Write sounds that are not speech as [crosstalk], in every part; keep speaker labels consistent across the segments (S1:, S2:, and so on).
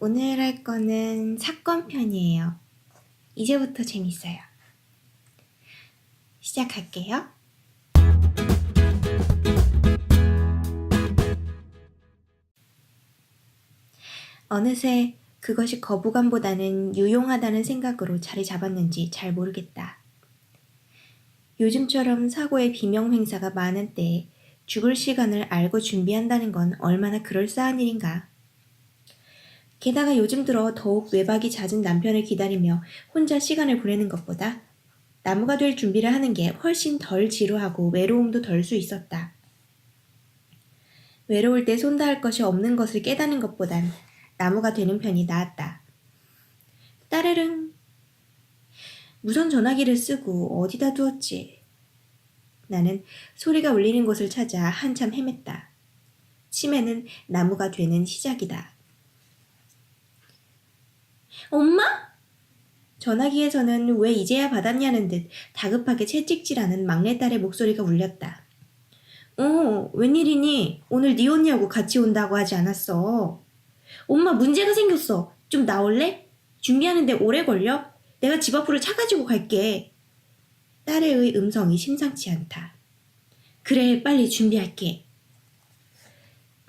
S1: 오늘 할 거는 사건 편이에요. 이제부터 재밌어요. 시작할게요. 어느새 그것이 거부감보다는 유용하다는 생각으로 자리 잡았는지 잘 모르겠다. 요즘처럼 사고의 비명 행사가 많은 때에 죽을 시간을 알고 준비한다는 건 얼마나 그럴싸한 일인가. 게다가 요즘 들어 더욱 외박이 잦은 남편을 기다리며 혼자 시간을 보내는 것보다 나무가 될 준비를 하는 게 훨씬 덜 지루하고 외로움도 덜 수 있었다. 외로울 때손 닿을 것이 없는 것을 깨닫는 것보단 나무가 되는 편이 나았다. 따르릉. 무선 전화기를 쓰고 어디다 두었지? 나는 소리가 울리는 곳을 찾아 한참 헤맸다. 치매는 나무가 되는 시작이다. 엄마? 전화기에서는 왜 이제야 받았냐는 듯 다급하게 채찍질하는 막내딸의 목소리가 울렸다. 어, 웬일이니? 오늘 네 언니하고 같이 온다고 하지 않았어. 엄마 문제가 생겼어. 좀 나올래? 준비하는데 오래 걸려? 내가 집 앞으로 차 가지고 갈게. 딸의 음성이 심상치 않다. 그래, 빨리 준비할게.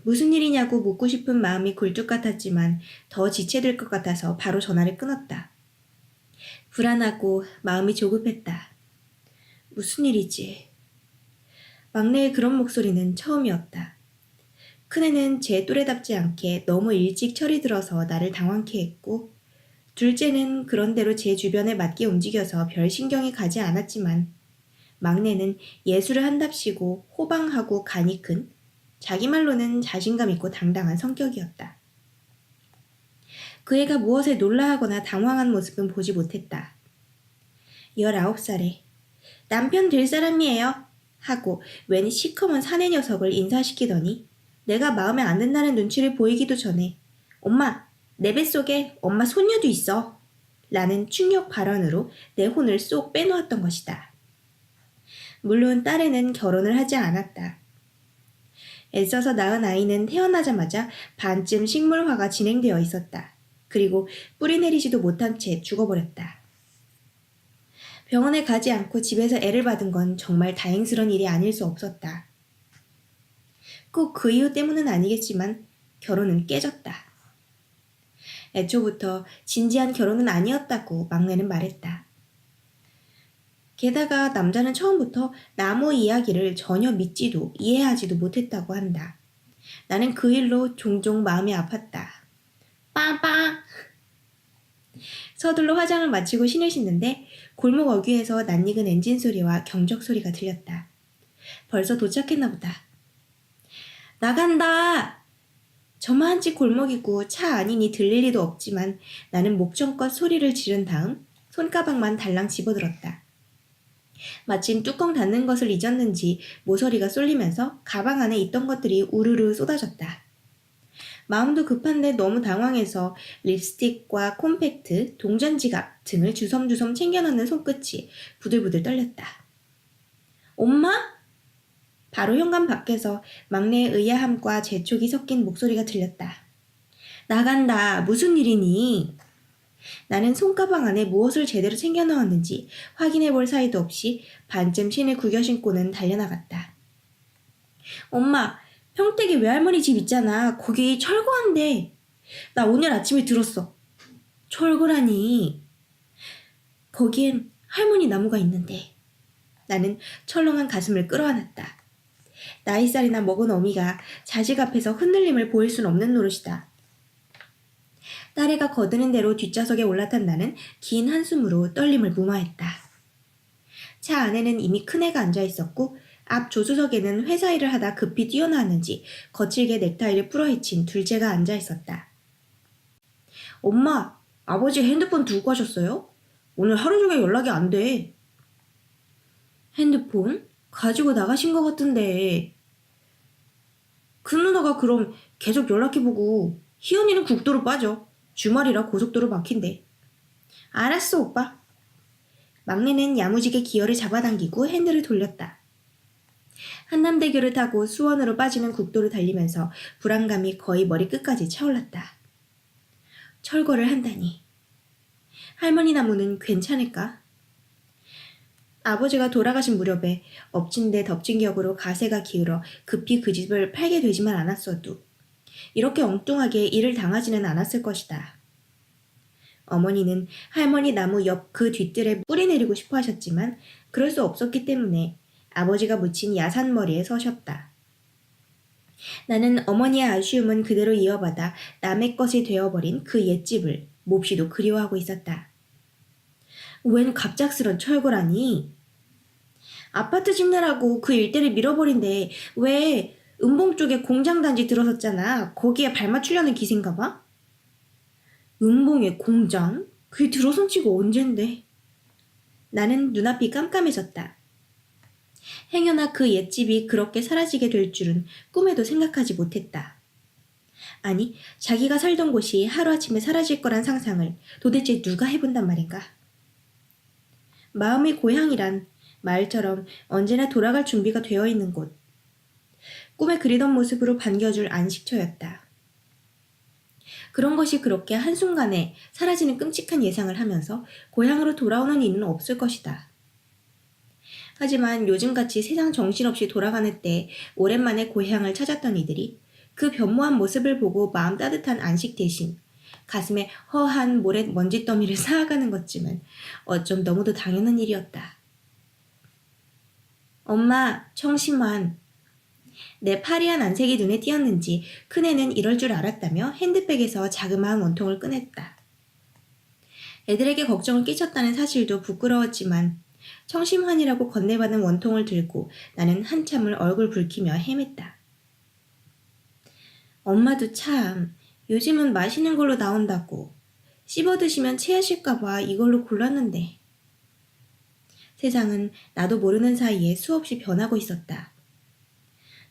S1: 무슨 일이냐고 묻고 싶은 마음이 굴뚝 같았지만 더 지체될 것 같아서 바로 전화를 끊었다. 불안하고 마음이 조급했다. 무슨 일이지? 막내의 그런 목소리는 처음이었다. 큰애는 제 또래답지 않게 너무 일찍 철이 들어서 나를 당황케 했고, 둘째는 그런대로 제 주변에 맞게 움직여서 별 신경이 가지 않았지만, 막내는 예술을 한답시고 호방하고 간이 큰, 자기 말로는 자신감 있고 당당한 성격이었다. 그 애가 무엇에 놀라하거나 당황한 모습은 보지 못했다. 19살에 남편 될 사람이에요. 하고 웬 시커먼 사내 녀석을 인사시키더니 내가 마음에 안 든다는 눈치를 보이기도 전에 엄마 내 뱃속에 엄마 손녀도 있어. 라는 충격 발언으로 내 혼을 쏙 빼놓았던 것이다. 물론 딸에는 결혼을 하지 않았다. 애써서 낳은 아이는 태어나자마자 반쯤 식물화가 진행되어 있었다. 그리고 뿌리 내리지도 못한 채 죽어버렸다. 병원에 가지 않고 집에서 애를 받은 건 정말 다행스런 일이 아닐 수 없었다. 꼭 그 이유 때문은 아니겠지만 결혼은 깨졌다. 애초부터 진지한 결혼은 아니었다고 막내는 말했다. 게다가 남자는 처음부터 나무 이야기를 전혀 믿지도 이해하지도 못했다고 한다. 나는 그 일로 종종 마음이 아팠다. 빠빠! 서둘러 화장을 마치고 신을 신는데 골목 어귀에서 낯익은 엔진 소리와 경적 소리가 들렸다. 벌써 도착했나 보다. 나간다! 저만치 골목이고 차 아니니 들릴 리도 없지만 나는 목청껏 소리를 지른 다음 손가방만 달랑 집어들었다. 마침 뚜껑 닫는 것을 잊었는지 모서리가 쏠리면서 가방 안에 있던 것들이 우르르 쏟아졌다. 마음도 급한데 너무 당황해서 립스틱과 콤팩트, 동전 지갑 등을 주섬주섬 챙겨넣는 손끝이 부들부들 떨렸다. 엄마? 바로 현관 밖에서 막내의 의아함과 재촉이 섞인 목소리가 들렸다. 나간다. 무슨 일이니? 나는 손가방 안에 무엇을 제대로 챙겨 넣었는지 확인해 볼 사이도 없이 반쯤 신을 구겨 신고는 달려나갔다. 엄마, 평택에 외할머니 집 있잖아. 거기 철거한대. 나 오늘 아침에 들었어. 철거라니. 거기엔 할머니 나무가 있는데. 나는 철렁한 가슴을 끌어안았다. 나이살이나 먹은 어미가 자식 앞에서 흔들림을 보일 순 없는 노릇이다. 딸애가 거드는 대로 뒷좌석에 올라탄 나는 긴 한숨으로 떨림을 무마했다. 차 안에는 이미 큰애가 앉아 있었고 앞 조수석에는 회사 일을 하다 급히 뛰어나왔는지 거칠게 넥타이를 풀어헤친 둘째가 앉아 있었다. 엄마, 아버지 핸드폰 두고 가셨어요? 오늘 하루 종일 연락이 안 돼. 핸드폰? 가지고 나가신 것 같은데. 그 누나가 그럼 계속 연락해보고 희연이는 국도로 빠져. 주말이라 고속도로 막힌대. 알았어, 오빠. 막내는 야무지게 기어를 잡아당기고 핸들을 돌렸다. 한남대교를 타고 수원으로 빠지는 국도를 달리면서 불안감이 거의 머리끝까지 차올랐다. 철거를 한다니. 할머니 나무는 괜찮을까? 아버지가 돌아가신 무렵에 엎친 데 덮친 격으로 가세가 기울어 급히 그 집을 팔게 되지만 않았어도 이렇게 엉뚱하게 일을 당하지는 않았을 것이다. 어머니는 할머니 나무 옆 그 뒤뜰에 뿌리 내리고 싶어 하셨지만 그럴 수 없었기 때문에 아버지가 묻힌 야산머리에 서셨다. 나는 어머니의 아쉬움은 그대로 이어받아 남의 것이 되어버린 그 옛집을 몹시도 그리워하고 있었다. 웬 갑작스런 철거라니? 아파트 짓느라고 그 일대를 밀어버린데 왜 은봉 쪽에 공장 단지 들어섰잖아. 거기에 발맞추려는 기세인가 봐? 은봉에 공장? 그게 들어선 지가 언젠데. 나는 눈앞이 깜깜해졌다. 행여나 그 옛집이 그렇게 사라지게 될 줄은 꿈에도 생각하지 못했다. 아니, 자기가 살던 곳이 하루아침에 사라질 거란 상상을 도대체 누가 해본단 말인가? 마음의 고향이란 말처럼 언제나 돌아갈 준비가 되어 있는 곳. 꿈에 그리던 모습으로 반겨줄 안식처였다. 그런 것이 그렇게 한순간에 사라지는 끔찍한 예상을 하면서 고향으로 돌아오는 이는 없을 것이다. 하지만 요즘같이 세상 정신없이 돌아가는 때 오랜만에 고향을 찾았던 이들이 그 변모한 모습을 보고 마음 따뜻한 안식 대신 가슴에 허한 모래 먼지 더미를 [laughs] 쌓아가는 것쯤은 어쩜 너무도 당연한 일이었다. 엄마, 청심환. 내 파리한 안색이 눈에 띄었는지 큰애는 이럴 줄 알았다며 핸드백에서 자그마한 원통을 꺼냈다. 애들에게 걱정을 끼쳤다는 사실도 부끄러웠지만 청심환이라고 건네받은 원통을 들고 나는 한참을 얼굴 붉히며 헤맸다. 엄마도 참 요즘은 맛있는 걸로 나온다고 씹어 드시면 체하실까봐 이걸로 골랐는데 세상은 나도 모르는 사이에 수없이 변하고 있었다.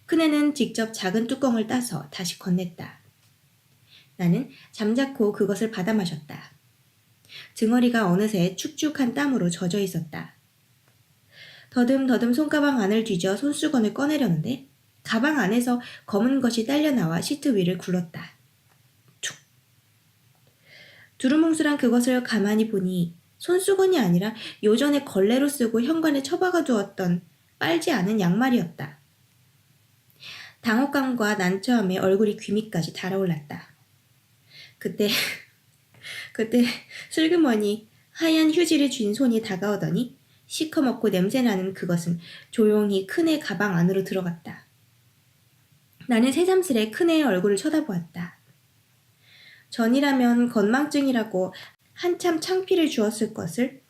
S1: 큰애는 직접 작은 뚜껑을 따서 다시 건넸다. 나는 잠자코 그것을 받아 마셨다. 등어리가 어느새 축축한 땀으로 젖어 있었다. 더듬더듬 손가방 안을 뒤져 손수건을 꺼내려는데 가방 안에서 검은 것이 딸려 나와 시트 위를 굴렀다. 툭. 두루뭉술한 그것을 가만히 보니 손수건이 아니라 요전에 걸레로 쓰고 현관에 처박아 두었던 빨지 않은 양말이었다. 당혹감과 난처함에 얼굴이 귀밑까지 달아올랐다. 그때, [laughs] 그때 슬그머니 하얀 휴지를 쥔 손이 다가오더니 시커멓고 냄새나는 그것은 조용히 큰애 가방 안으로 들어갔다. 나는 새삼스레 큰애의 얼굴을 쳐다보았다. 전이라면 건망증이라고 한참 창피를 주었을 것을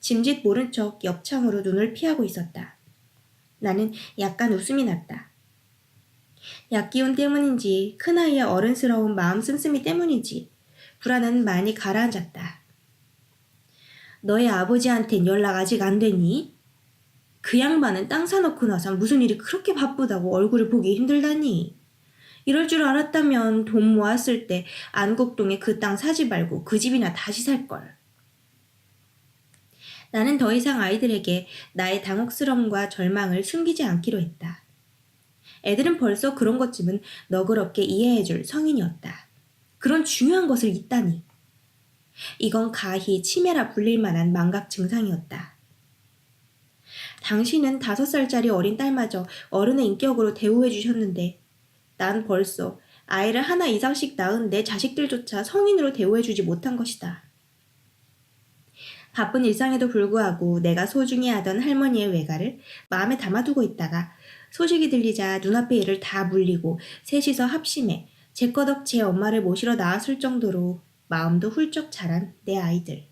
S1: 짐짓 모른 척 옆창으로 눈을 피하고 있었다. 나는 약간 웃음이 났다. 약기운 때문인지 큰아이의 어른스러운 마음 씀씀이 때문인지 불안은 많이 가라앉았다. 너의 아버지한텐 연락 아직 안 되니? 그 양반은 땅 사놓고 나서 무슨 일이 그렇게 바쁘다고 얼굴을 보기 힘들다니? 이럴 줄 알았다면 돈 모았을 때 안국동에 그 땅 사지 말고 그 집이나 다시 살걸. 나는 더 이상 아이들에게 나의 당혹스러움과 절망을 숨기지 않기로 했다. 애들은 벌써 그런 것쯤은 너그럽게 이해해줄 성인이었다. 그런 중요한 것을 잊다니. 이건 가히 치매라 불릴 만한 망각 증상이었다. 당신은 다섯 살짜리 어린 딸마저 어른의 인격으로 대우해 주셨는데 난 벌써 아이를 하나 이상씩 낳은 내 자식들조차 성인으로 대우해 주지 못한 것이다. 바쁜 일상에도 불구하고 내가 소중히 하던 할머니의 외가를 마음에 담아두고 있다가 소식이 들리자 눈앞의 일을 다 물리고 셋이서 합심해 제꺼덕 제 엄마를 모시러 나왔을 정도로 마음도 훌쩍 자란 내 아이들.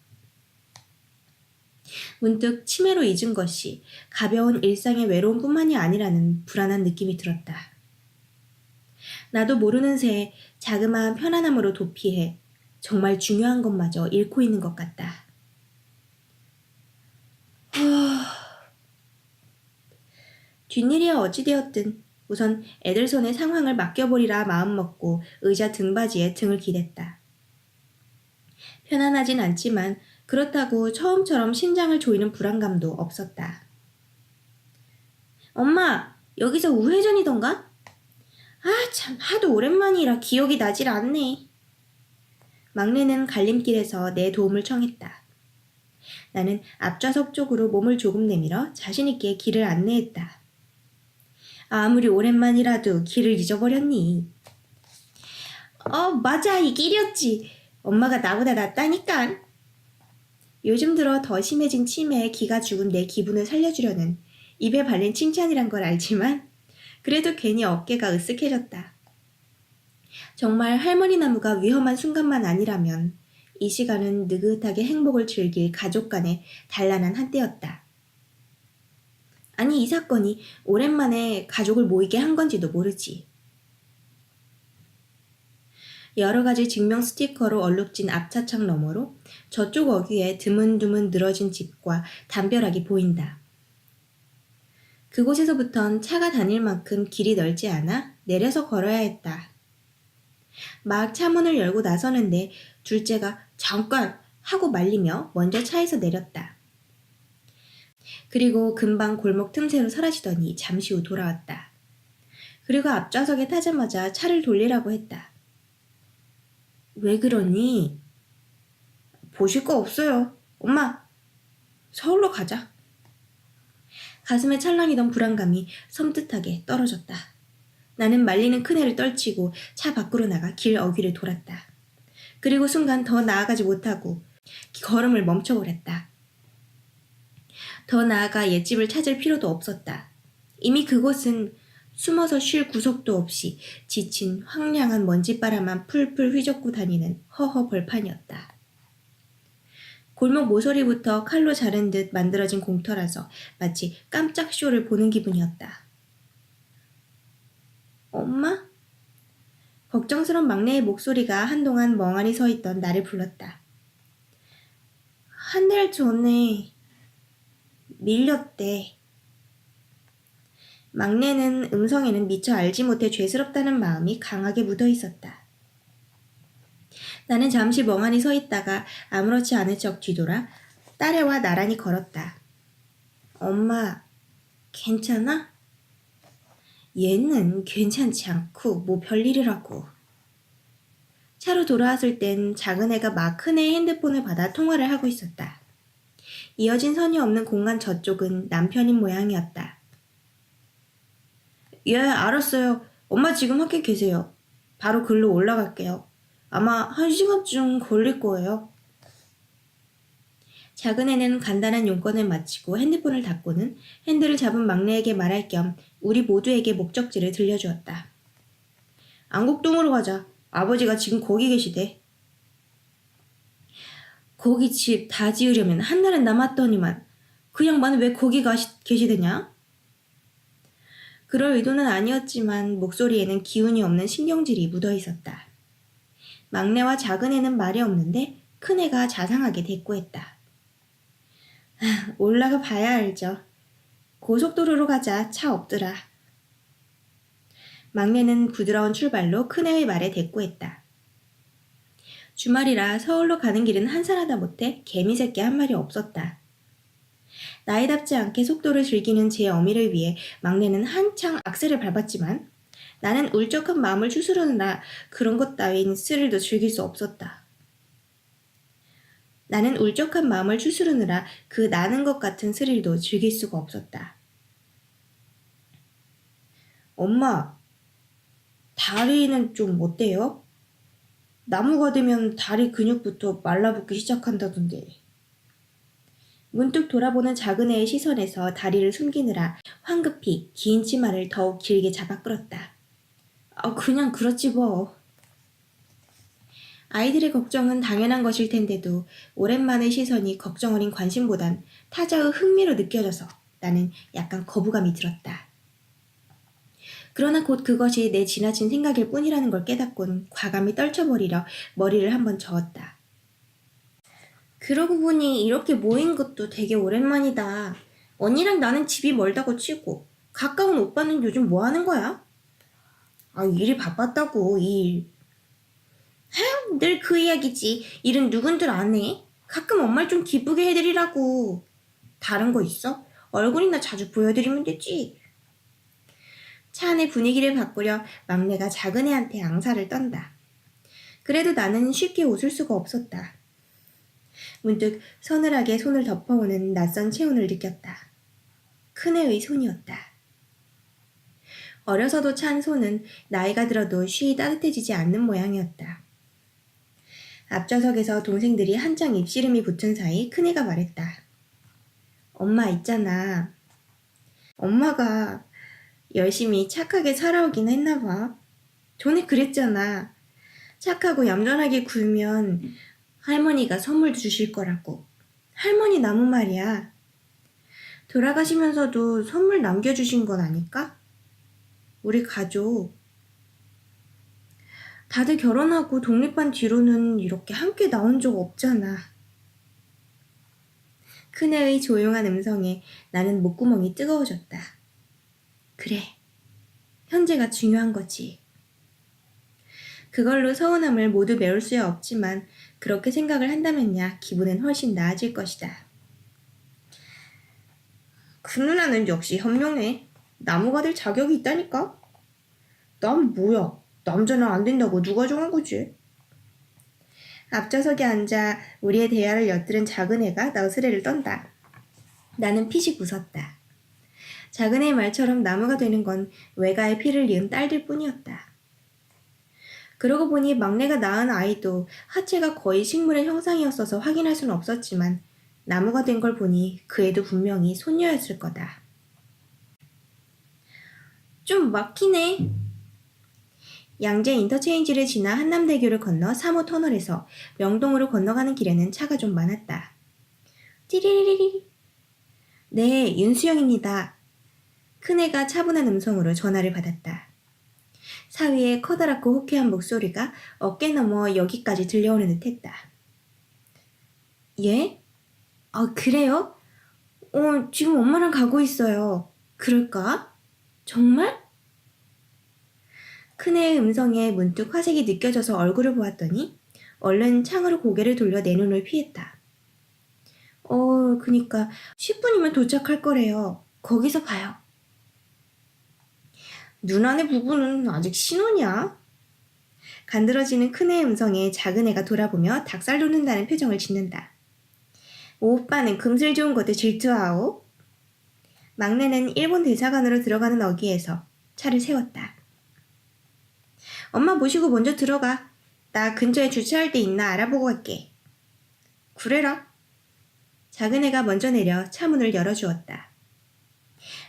S1: 문득 치매로 잊은 것이 가벼운 일상의 외로움뿐만이 아니라는 불안한 느낌이 들었다. 나도 모르는 새에 자그마한 편안함으로 도피해 정말 중요한 것마저 잃고 있는 것 같다. 뒷일이야 어찌되었든 우선 애들 손에 상황을 맡겨보리라 마음먹고 의자 등받이에 등을 기댔다. 편안하진 않지만 그렇다고 처음처럼 심장을 조이는 불안감도 없었다. 엄마, 여기서 우회전이던가? 아, 참, 하도 오랜만이라 기억이 나질 않네. 막내는 갈림길에서 내 도움을 청했다. 나는 앞좌석 쪽으로 몸을 조금 내밀어 자신있게 길을 안내했다. 아무리 오랜만이라도 길을 잊어버렸니? 어, 맞아. 이 길이었지. 엄마가 나보다 낫다니까. 요즘 들어 더 심해진 치매에 기가 죽은 내 기분을 살려주려는 입에 발린 칭찬이란 걸 알지만 그래도 괜히 어깨가 으쓱해졌다. 정말 할머니 나무가 위험한 순간만 아니라면 이 시간은 느긋하게 행복을 즐길 가족 간의 단란한 한때였다. 아니 이 사건이 오랜만에 가족을 모이게 한 건지도 모르지. 여러 가지 증명 스티커로 얼룩진 앞차창 너머로 저쪽 어귀에 드문드문 늘어진 집과 담벼락이 보인다. 그곳에서부턴 차가 다닐 만큼 길이 넓지 않아 내려서 걸어야 했다. 막 차문을 열고 나서는데 둘째가 잠깐 하고 말리며 먼저 차에서 내렸다. 그리고 금방 골목 틈새로 사라지더니 잠시 후 돌아왔다. 그리고 앞좌석에 타자마자 차를 돌리라고 했다. 왜 그러니? 보실 거 없어요. 엄마, 서울로 가자. 가슴에 찰랑이던 불안감이 섬뜩하게 떨어졌다. 나는 말리는 큰애를 떨치고 차 밖으로 나가 길 어귀를 돌았다. 그리고 순간 더 나아가지 못하고 걸음을 멈춰버렸다. 더 나아가 옛집을 찾을 필요도 없었다. 이미 그곳은 숨어서 쉴 구석도 없이 지친 황량한 먼지바람만 풀풀 휘젓고 다니는 허허 벌판이었다. 골목 모서리부터 칼로 자른 듯 만들어진 공터라서 마치 깜짝 쇼를 보는 기분이었다. 엄마? 걱정스런 막내의 목소리가 한동안 멍하니 서 있던 나를 불렀다. 한 달 전에 밀렸대. 막내는 음성에는 미처 알지 못해 죄스럽다는 마음이 강하게 묻어 있었다. 나는 잠시 멍하니 서 있다가 아무렇지 않은 척 뒤돌아 딸애와 나란히 걸었다. 엄마, 괜찮아? 얘는 괜찮지 않고 뭐 별일이라고. 차로 돌아왔을 땐 작은 애가 막 큰 애의 핸드폰을 받아 통화를 하고 있었다. 이어진 선이 없는 공간 저쪽은 남편인 모양이었다. 예, 알았어요. 엄마 지금 학교 계세요. 바로 글로 올라갈게요. 아마 한 시간쯤 걸릴 거예요. 작은 애는 간단한 용건을 마치고 핸드폰을 닫고는 핸들을 잡은 막내에게 말할 겸 우리 모두에게 목적지를 들려주었다. 안국동으로 가자. 아버지가 지금 거기 계시대. 거기 집다 지으려면 한 달은 남았더니만 그 양반은 왜 거기 가시, 계시대냐? 그럴 의도는 아니었지만 목소리에는 기운이 없는 신경질이 묻어 있었다. 막내와 작은 애는 말이 없는데 큰 애가 자상하게 대꾸했다. 아, 올라가 봐야 알죠. 고속도로로 가자. 차 없더라. 막내는 부드러운 출발로 큰애의 말에 대꾸했다. 주말이라 서울로 가는 길은 한산하다 못해 개미 새끼 한 마리 없었다. 나이답지 않게 속도를 즐기는 제 어미를 위해 막내는 한창 악셀을 밟았지만 나는 울적한 마음을 추스르느라 그런 것 따윈 스릴도 즐길 수 없었다. 나는 울적한 마음을 추스르느라 그 나는 것 같은 스릴도 즐길 수가 없었다. 엄마, 다리는 좀 어때요? 나무가 되면 다리 근육부터 말라붙기 시작한다던데. 문득 돌아보는 작은 애의 시선에서 다리를 숨기느라 황급히 긴 치마를 더욱 길게 잡아 끌었다. 아, 그냥 그렇지 뭐. 아이들의 걱정은 당연한 것일 텐데도 오랜만의 시선이 걱정 어린 관심보단 타자의 흥미로 느껴져서 나는 약간 거부감이 들었다. 그러나 곧 그것이 내 지나친 생각일 뿐이라는 걸 깨닫곤 과감히 떨쳐버리려 머리를 한번 저었다. 그러고 보니 이렇게 모인 것도 되게 오랜만이다. 언니랑 나는 집이 멀다고 치고 가까운 오빠는 요즘 뭐 하는 거야? 아, 일이 바빴다고, 일. 늘 그 이야기지. 일은 누군들 안 해. 가끔 엄마를 좀 기쁘게 해드리라고. 다른 거 있어? 얼굴이나 자주 보여드리면 되지. 차 안의 분위기를 바꾸려 막내가 작은 애한테 앙사를 떤다. 그래도 나는 쉽게 웃을 수가 없었다. 문득 서늘하게 손을 덮어오는 낯선 체온을 느꼈다. 큰애의 손이었다. 어려서도 찬 손은 나이가 들어도 쉬이 따뜻해지지 않는 모양이었다. 앞좌석에서 동생들이 한창 입씨름이 붙은 사이 큰애가 말했다. 엄마 있잖아. 엄마가 열심히 착하게 살아오긴 했나 봐. 전에 그랬잖아. 착하고 얌전하게 굴면 할머니가 선물도 주실 거라고. 할머니 나무 말이야. 돌아가시면서도 선물 남겨주신 건 아닐까? 우리 가족. 다들 결혼하고 독립한 뒤로는 이렇게 함께 나온 적 없잖아. 큰애의 조용한 음성에 나는 목구멍이 뜨거워졌다. 그래. 현재가 중요한 거지. 그걸로 서운함을 모두 메울 수야 없지만 그렇게 생각을 한다면야 기분은 훨씬 나아질 것이다. 그 누나는 역시 현명해. 나무가 될 자격이 있다니까. 난 뭐야? 남자는 안 된다고 누가 정한 거지? 앞좌석에 앉아 우리의 대화를 엿들은 작은 애가 너스레를 떤다. 나는 피식 웃었다. 작은 애의 말처럼 나무가 되는 건 외가의 피를 이은 딸들 뿐이었다. 그러고 보니 막내가 낳은 아이도 하체가 거의 식물의 형상이었어서 확인할 수는 없었지만 나무가 된 걸 보니 그 애도 분명히 손녀였을 거다. 좀 막히네. 양재 인터체인지를 지나 한남대교를 건너 3호 터널에서 명동으로 건너가는 길에는 차가 좀 많았다. 띠리리리리. 네, 윤수영입니다. 큰애가 차분한 음성으로 전화를 받았다. 사위의 커다랗고 호쾌한 목소리가 어깨 너머 여기까지 들려오는 듯 했다. 예? 아, 그래요? 어, 지금 엄마랑 가고 있어요. 그럴까? 정말? 큰애의 음성에 문득 화색이 느껴져서 얼굴을 보았더니 얼른 창으로 고개를 돌려 내 눈을 피했다. 어, 그니까 10분이면 도착할 거래요. 거기서 봐요. 누나네 부부는 아직 신혼이야? 간드러지는 큰애의 음성에 작은애가 돌아보며 닭살 돋는다는 표정을 짓는다. 오빠는 금슬 좋은 것도 질투하오? 막내는 일본 대사관으로 들어가는 어기에서 차를 세웠다. 엄마 모시고 먼저 들어가. 나 근처에 주차할 데 있나 알아보고 갈게. 그래라. 작은 애가 먼저 내려 차 문을 열어주었다.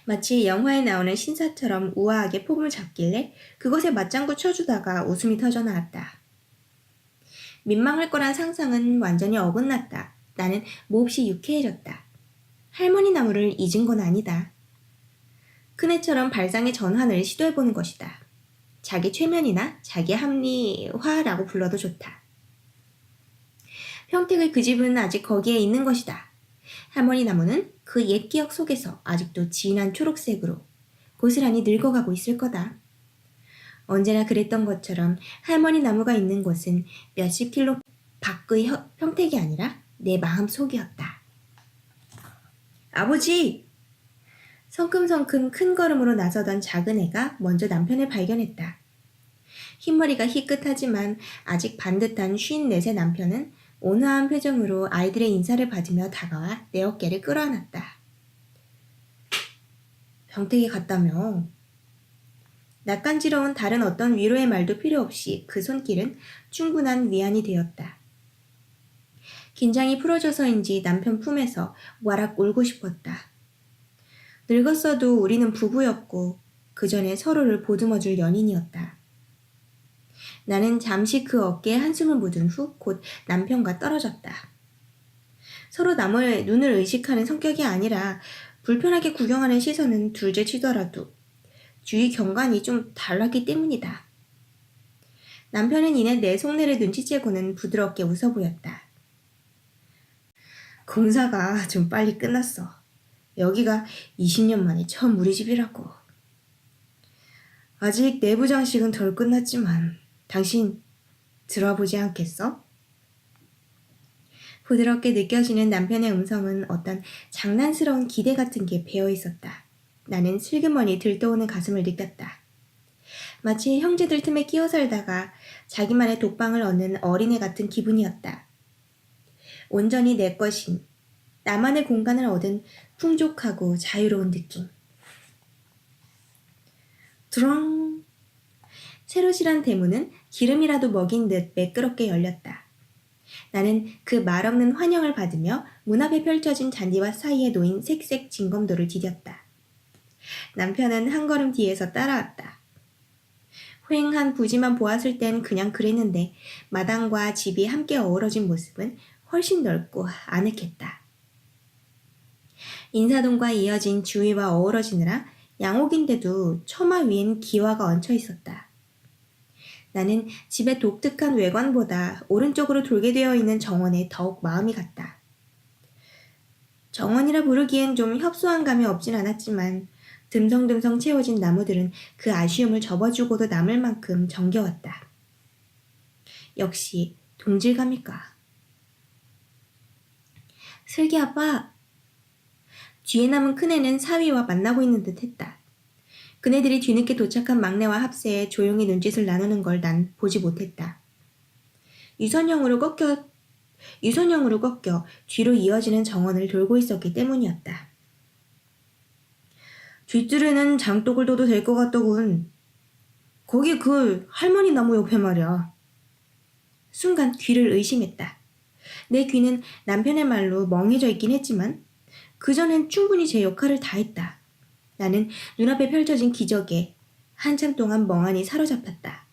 S1: 마치 영화에 나오는 신사처럼 우아하게 폼을 잡길래 그것에 맞장구 쳐주다가 웃음이 터져 나왔다. 민망할 거란 상상은 완전히 어긋났다. 나는 몹시 유쾌해졌다. 할머니 나무를 잊은 건 아니다. 큰애처럼 발상의 전환을 시도해보는 것이다. 자기 최면이나 자기 합리화라고 불러도 좋다. 평택의 그 집은 아직 거기에 있는 것이다. 할머니 나무는 그 옛 기억 속에서 아직도 진한 초록색으로 고스란히 늙어가고 있을 거다. 언제나 그랬던 것처럼 할머니 나무가 있는 곳은 몇십 킬로 밖의 혀- 평택이 아니라 내 마음 속이었다. 아버지! 성큼성큼 큰 걸음으로 나서던 작은 애가 먼저 남편을 발견했다. 흰머리가 희끗하지만 아직 반듯한 쉰 넷의 남편은 온화한 표정으로 아이들의 인사를 받으며 다가와 내 어깨를 끌어안았다. 병택에 갔다며. 낯간지러운 다른 어떤 위로의 말도 필요 없이 그 손길은 충분한 위안이 되었다. 긴장이 풀어져서인지 남편 품에서 와락 울고 싶었다. 늙었어도 우리는 부부였고 그 전에 서로를 보듬어줄 연인이었다. 나는 잠시 그 어깨에 한숨을 묻은 후 곧 남편과 떨어졌다. 서로 남을 눈을 의식하는 성격이 아니라 불편하게 구경하는 시선은 둘째 치더라도 주위 경관이 좀 달랐기 때문이다. 남편은 이내 내 속내를 눈치채고는 부드럽게 웃어 보였다. 공사가 좀 빨리 끝났어. 여기가 20년 만에 처음 우리 집이라고. 아직 내부 장식은 덜 끝났지만 당신 들어와 보지 않겠어? 부드럽게 느껴지는 남편의 음성은 어떤 장난스러운 기대 같은 게 배어 있었다. 나는 슬그머니 들떠오는 가슴을 느꼈다. 마치 형제들 틈에 끼어 살다가 자기만의 독방을 얻는 어린애 같은 기분이었다. 온전히 내 것인 나만의 공간을 얻은 풍족하고 자유로운 느낌. 드렁! 실한 대문은 기름이라도 먹인 듯 매끄럽게 열렸다. 나는 그 말없는 환영을 받으며 문 앞에 펼쳐진 잔디와 사이에 놓인 색색 진검도를 디뎠다. 남편은 한 걸음 뒤에서 따라왔다. 휑한 부지만 보았을 땐 그냥 그랬는데 마당과 집이 함께 어우러진 모습은 훨씬 넓고 아늑했다. 인사동과 이어진 주위와 어우러지느라 양옥인데도 처마 위엔 기와가 얹혀 있었다. 나는 집의 독특한 외관보다 오른쪽으로 돌게 되어 있는 정원에 더욱 마음이 갔다. 정원이라 부르기엔 좀 협소한 감이 없진 않았지만 듬성듬성 채워진 나무들은 그 아쉬움을 접어주고도 남을 만큼 정겨웠다. 역시 동질감일까. 슬기 아빠. 뒤에 남은 큰애는 사위와 만나고 있는 듯 했다. 그네들이 뒤늦게 도착한 막내와 합세에 조용히 눈짓을 나누는 걸 난 보지 못했다. 유선형으로 꺾여, 유선형으로 꺾여 뒤로 이어지는 정원을 돌고 있었기 때문이었다. 뒷뜰에는 장독을 둬도 될 것 같더군. 거기 그 할머니 나무 옆에 말이야. 순간 귀를 의심했다. 내 귀는 남편의 말로 멍해져 있긴 했지만 그전엔 충분히 제 역할을 다했다. 나는 눈앞에 펼쳐진 기적에 한참 동안 멍하니 사로잡혔다.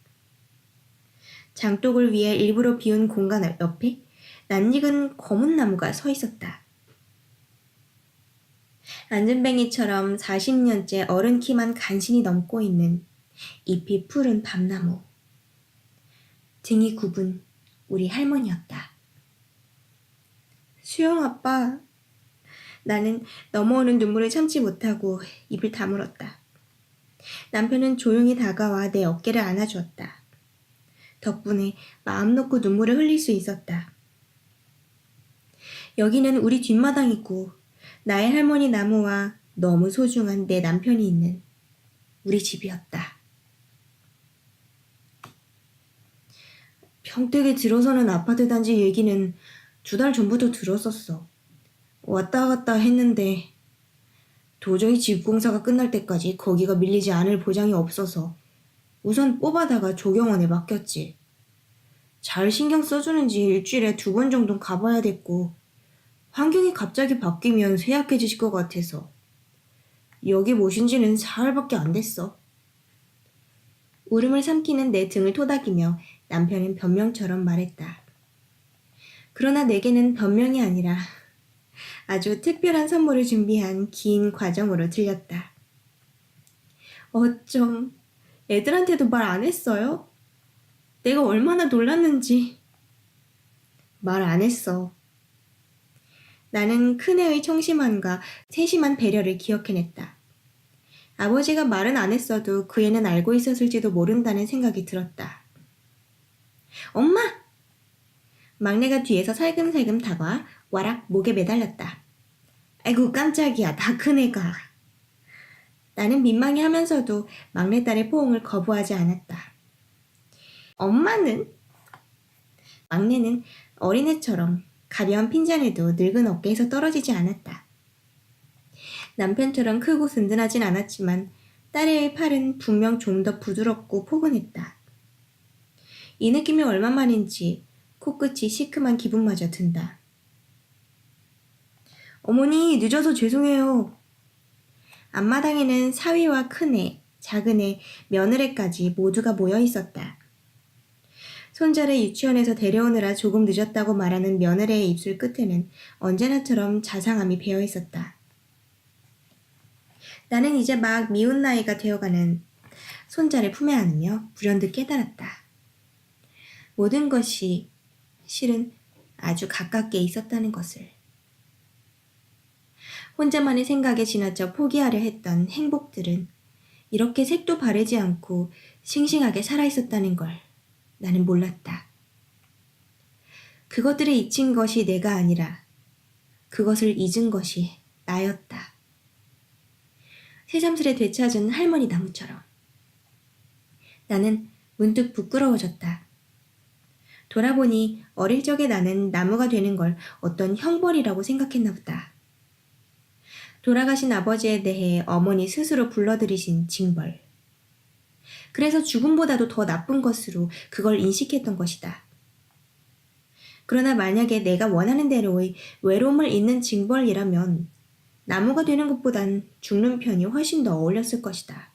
S1: 장독을 위해 일부러 비운 공간 옆에 낯익은 검은 나무가 서 있었다. 안전뱅이처럼 40년째 어른 키만 간신히 넘고 있는 잎이 푸른 밤나무. 등이 굽은 우리 할머니였다. 수영 아빠. 나는 넘어오는 눈물을 참지 못하고 입을 다물었다. 남편은 조용히 다가와 내 어깨를 안아주었다. 덕분에 마음 놓고 눈물을 흘릴 수 있었다. 여기는 우리 뒷마당이고 나의 할머니 나무와 너무 소중한 내 남편이 있는 우리 집이었다. 평택에 들어서는 아파트 단지 얘기는 두 달 전부터 들었었어. 왔다 갔다 했는데 도저히 집 공사가 끝날 때까지 거기가 밀리지 않을 보장이 없어서 우선 뽑아다가 조경원에 맡겼지. 잘 신경 써주는지 일주일에 두 번 정도 가봐야 됐고 환경이 갑자기 바뀌면 쇠약해지실 것 같아서 여기 모신 지는 사흘밖에 안 됐어. 울음을 삼키는 내 등을 토닥이며 남편은 변명처럼 말했다. 그러나 내게는 변명이 아니라 아주 특별한 선물을 준비한 긴 과정으로 들렸다. 어쩜 애들한테도 말 안 했어요? 내가 얼마나 놀랐는지. 말 안 했어. 나는 큰애의 청심함과 세심한 배려를 기억해냈다. 아버지가 말은 안 했어도 그 애는 알고 있었을지도 모른다는 생각이 들었다. 엄마! 막내가 뒤에서 살금살금 다가와 와락 목에 매달렸다. 아이고 깜짝이야 다 큰 애가. 나는 민망해 하면서도 막내딸의 포옹을 거부하지 않았다. 엄마는? 막내는 어린애처럼 가벼운 핀잔에도 늙은 어깨에서 떨어지지 않았다. 남편처럼 크고 든든하진 않았지만 딸의 팔은 분명 좀 더 부드럽고 포근했다. 이 느낌이 얼마만인지 코끝이 시큼한 기분마저 든다. 어머니, 늦어서 죄송해요. 앞마당에는 사위와 큰애, 작은애, 며느리까지 모두가 모여 있었다. 손자를 유치원에서 데려오느라 조금 늦었다고 말하는 며느리의 입술 끝에는 언제나처럼 자상함이 배어 있었다. 나는 이제 막 미운 나이가 되어가는 손자를 품에 안으며 불현듯 깨달았다. 모든 것이 실은 아주 가깝게 있었다는 것을. 혼자만의 생각에 지나쳐 포기하려 했던 행복들은 이렇게 색도 바르지 않고 싱싱하게 살아있었다는 걸 나는 몰랐다. 그것들을 잊힌 것이 내가 아니라 그것을 잊은 것이 나였다. 새삼스레 되찾은 할머니 나무처럼. 나는 문득 부끄러워졌다. 돌아보니 어릴 적에 나는 나무가 되는 걸 어떤 형벌이라고 생각했나 보다. 돌아가신 아버지에 대해 어머니 스스로 불러들이신 징벌. 그래서 죽음보다도 더 나쁜 것으로 그걸 인식했던 것이다. 그러나 만약에 내가 원하는 대로의 외로움을 잇는 징벌이라면 나무가 되는 것보단 죽는 편이 훨씬 더 어울렸을 것이다.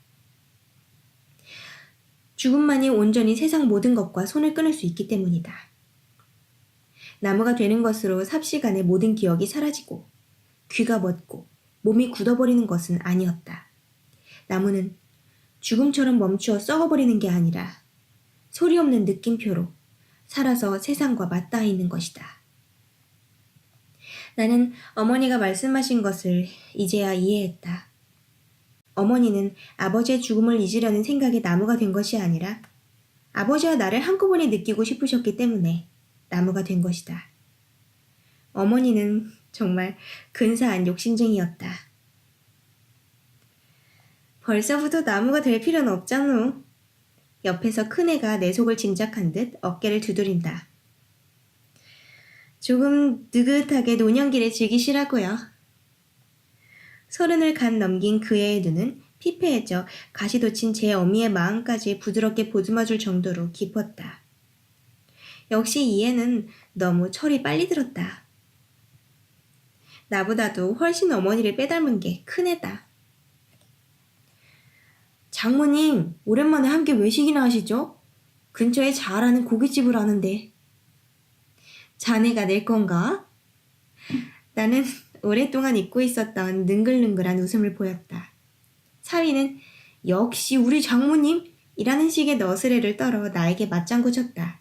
S1: 죽음만이 온전히 세상 모든 것과 손을 끊을 수 있기 때문이다. 나무가 되는 것으로 삽시간에 모든 기억이 사라지고 귀가 멎고 몸이 굳어버리는 것은 아니었다. 나무는 죽음처럼 멈추어 썩어버리는 게 아니라 소리 없는 느낌표로 살아서 세상과 맞닿아 있는 것이다. 나는 어머니가 말씀하신 것을 이제야 이해했다. 어머니는 아버지의 죽음을 잊으려는 생각에 나무가 된 것이 아니라 아버지와 나를 한꺼번에 느끼고 싶으셨기 때문에 나무가 된 것이다. 어머니는 정말 근사한 욕심쟁이였다. 벌써부터 나무가 될 필요는 없잖아. 옆에서 큰애가 내 속을 짐작한 듯 어깨를 두드린다. 조금 느긋하게 노년기를 즐기시라고요. 서른을 간 넘긴 그 애의 눈은 피폐해져 가시 돋친 제 어미의 마음까지 부드럽게 보듬어줄 정도로 깊었다. 역시 이 애는 너무 철이 빨리 들었다. 나보다도 훨씬 어머니를 빼닮은 게 큰애다. 장모님, 오랜만에 함께 외식이나 하시죠? 근처에 잘 아는 고깃집을 아는데. 자네가 낼 건가? 나는 오랫동안 잊고 있었던 능글능글한 웃음을 보였다. 사위는 역시 우리 장모님! 이라는 식의 너스레를 떨어 나에게 맞장구 쳤다.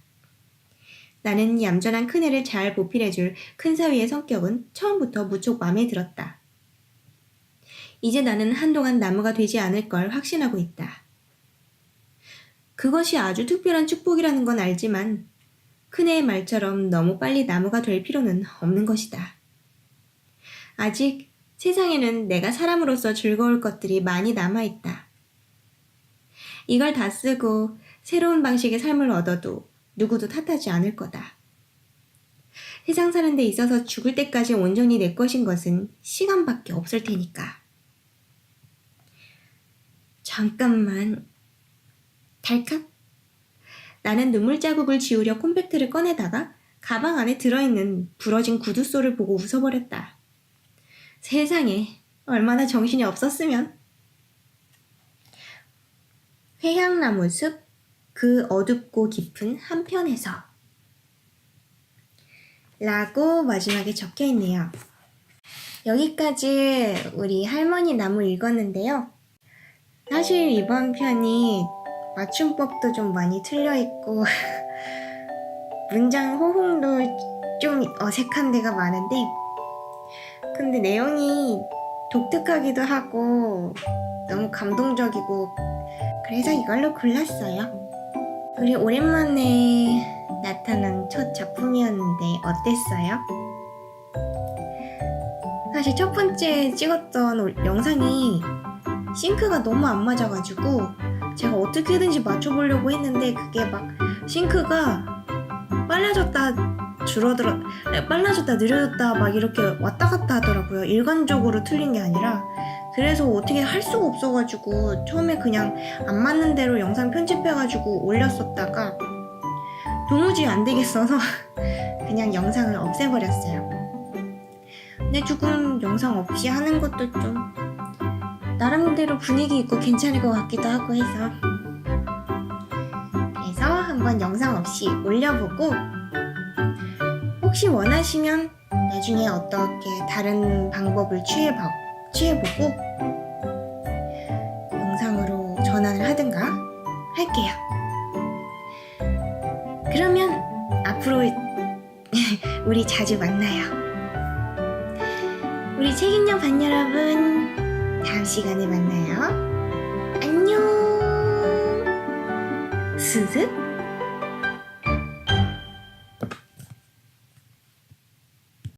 S1: 나는 얌전한 큰애를 잘 보필해줄 큰 사위의 성격은 처음부터 무척 마음에 들었다. 이제 나는 한동안 나무가 되지 않을 걸 확신하고 있다. 그것이 아주 특별한 축복이라는 건 알지만 큰애의 말처럼 너무 빨리 나무가 될 필요는 없는 것이다. 아직 세상에는 내가 사람으로서 즐거울 것들이 많이 남아있다. 이걸 다 쓰고 새로운 방식의 삶을 얻어도 누구도 탓하지 않을 거다. 세상 사는 데 있어서 죽을 때까지 온전히 내 것인 것은 시간밖에 없을 테니까. 잠깐만. 달칵? 나는 눈물 자국을 지우려 콤팩트를 꺼내다가 가방 안에 들어있는 부러진 구두소를 보고 웃어버렸다. 세상에, 얼마나 정신이 없었으면. 회향나무 숲, 그 어둡고 깊은 한편에서. 라고 마지막에 적혀 있네요. 여기까지 우리 할머니 나무 읽었는데요. 사실 이번 편이 맞춤법도 좀 많이 틀려 있고 [laughs] 문장 호응도 좀 어색한 데가 많은데 근데 내용이 독특하기도 하고 너무 감동적이고 그래서 이걸로 골랐어요. 우리 오랜만에 나타난 첫 작품이었는데 어땠어요? 사실 첫 번째 찍었던 영상이 싱크가 너무 안 맞아가지고 제가 어떻게든지 맞춰보려고 했는데 그게 막 싱크가 빨라졌다 줄어들어 빨라졌다 느려졌다 막 이렇게 왔다 갔다 하더라고요. 일관적으로 틀린 게 아니라. 그래서 어떻게 할 수가 없어가지고 처음에 그냥 안 맞는 대로 영상 편집해가지고 올렸었다가 도무지 안 되겠어서 [laughs] 그냥 영상을 없애버렸어요. 근데 조금 영상 없이 하는 것도 좀 나름대로 분위기 있고 괜찮을 것 같기도 하고 해서. 그래서 한번 영상 없이 올려보고 혹시 원하시면 나중에 어떻게 다른 방법을 취해봐, 취해보고 영상으로 전환을 하든가 할게요. 그러면 앞으로 [laughs] 우리 자주 만나요. 우리 책임녀 반 여러분 다음 시간에 만나요. 안녕. 스슥